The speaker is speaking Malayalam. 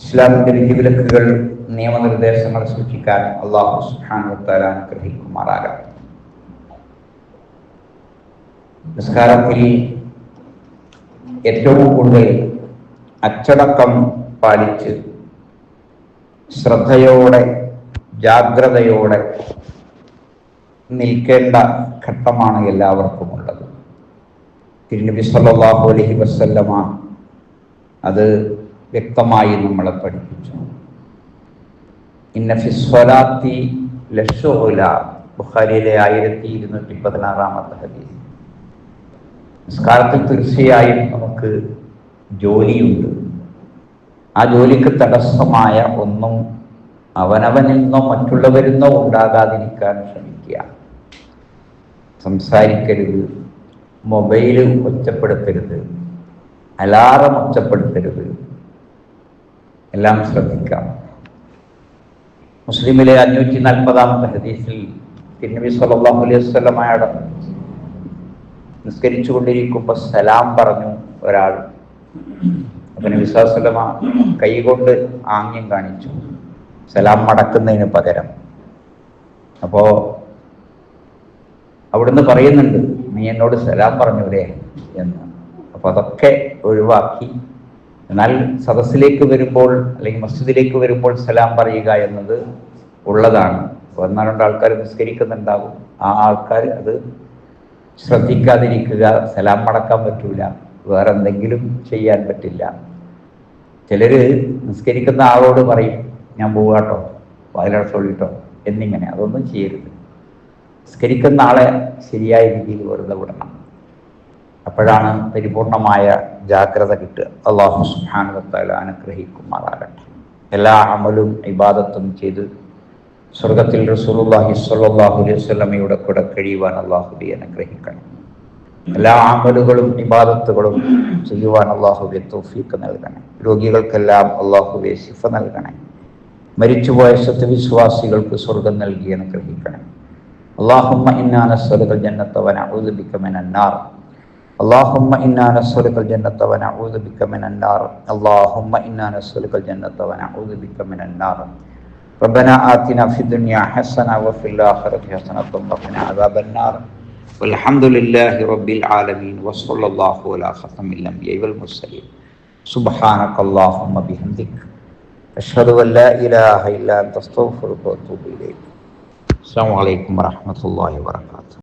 ഇസ്ലാമിന്റെ വിധിവിലക്കുകൾ നിയമനിർദ്ദേശങ്ങൾ സൂക്ഷിക്കാൻ അള്ളാഹു സുഹാനുത്താല അനുഗ്രഹിക്കുമാറാകട്ടെ. നിസ്കാരത്തിൽ ഏറ്റവും കൂടുതൽ അച്ചടക്കം പാലിച്ച് ശ്രദ്ധയോടെ ജാഗ്രതയോടെ നിൽക്കേണ്ട ഘട്ടമാണ് എല്ലാവർക്കും ഉള്ളത്. തിരുനബി സല്ലാഹു അലഹി വസല്ലമ അത് വ്യക്തമായി നമ്മളെ പഠിപ്പിച്ചു. ഇന്ന ഫിസ്വലാത്തി ലഷുല ബുഖാരിയിലെ ആയിരത്തി ഇരുന്നൂറ്റി പതിനാറാമത്തെ ഹദീസ്. നിസ്കാരത്തിൽ തീർച്ചയായും നമുക്ക് ജോലിയുണ്ട്. ആ ജോലിക്ക് തടസ്സമായ ഒന്നും അവനവനിൽ നിന്നോ മറ്റുള്ളവരിൽ നിന്നോ ഉണ്ടാകാതിരിക്കാൻ ശ്രമിക്കുക. സംസാരിക്കരുത്. മൊബൈൽ ഒച്ചപ്പെടുത്തരുത്. അലാറം ഒച്ചപ്പെടുത്തരുത്. എല്ലാം ശ്രദ്ധിക്കാം. മുസ്ലിമിലെ അഞ്ഞൂറ്റി നാൽപ്പതാമത്തെ ഹദീസിൽ തിരുനബി സല്ലാഹു അലൈഹി വസല്ലമയുടെ നിസ്കരിച്ചു കൊണ്ടിരിക്കുമ്പോൾ സലാം പറഞ്ഞു ഒരാൾ. അപ്പം നബി കൈകൊണ്ട് ആംഗ്യം കാണിച്ചു. സലാം മടക്കുന്നതിന് പകരം. അപ്പോ അവിടുന്ന് പറയുന്നുണ്ട് നീ എന്നോട് സലാം പറഞ്ഞൂലേ എന്ന്. അപ്പൊ അതൊക്കെ ഒഴിവാക്കി എന്നാൽ സദസ്സിലേക്ക് വരുമ്പോൾ അല്ലെങ്കിൽ മസ്ജിദിലേക്ക് വരുമ്പോൾ സലാം പറയുക എന്നത് ഉള്ളതാണ്. ഒന്നോ രണ്ട് ആൾക്കാർ നിസ്കരിക്കുന്നുണ്ടാകും. ആ ആൾക്കാർ അത് ശ്രദ്ധിക്കാതിരിക്കുക സലാം മടക്കാൻ പറ്റൂല വേറെ എന്തെങ്കിലും ചെയ്യാൻ പറ്റില്ല. ചിലര് നിസ്കരിക്കുന്ന ആളോട് പറയും ഞാൻ പോവാട്ടോ വായിലടച്ചോളിട്ടോ എന്നിങ്ങനെ. അതൊന്നും ചെയ്യരുത്. നിസ്കരിക്കുന്ന ആളെ ശരിയായ രീതിയിൽ വെറുതെ വിടണം. അപ്പോഴാണ് പരിപൂർണമായ ജാഗ്രത കിട്ടുക. അള്ളാഹു സുഹാനത്താൽ അനുഗ്രഹിക്കുമാറാകട്ടെ. എല്ലാ അമലും ഇബാദത്തും ചെയ്ത് സ്വർഗത്തിൽ റസൂലുള്ളാഹി സ്വല്ലാഹു അലൈഹി സ്വലമയുടെ കൂടെ കഴിയുവാൻ അള്ളാഹുബി അനുഗ്രഹിക്കണം. എല്ലാ ആമലുകളും ഇബാദത്തുകളും ചെയ്യുവാൻ അള്ളാഹുബെ തോഫീക്ക് നൽകണം. രോഗികൾക്കെല്ലാം അള്ളാഹുബെ ശിഫ നൽകണേ. മരിച്ചുപോയ സത്യവിശ്വാസികൾക്ക് സ്വർഗം നൽകി അനുഗ്രഹിക്കണം. അള്ളാഹുമ്മ ഇന്നാന ജന്നത്തവൻ അവതരിപ്പിക്കുമെന്നാർ اللهم إنا نسألك الجنة ونعوذ بك من النار اللهم إنا نسألك الجنة ونعوذ بك من النار ربنا آتنا في الدنيا حسنة وفي الآخرة حسنة وقنا عذاب النار والحمد لله رب العالمين وصلى الله على ختم الأنبياء والمرسلين سبحانك اللهم بحمدك أشهد أن لا إله إلا أنت أستغفرك وأتوب إليك السلام عليكم ورحمة الله وبركاته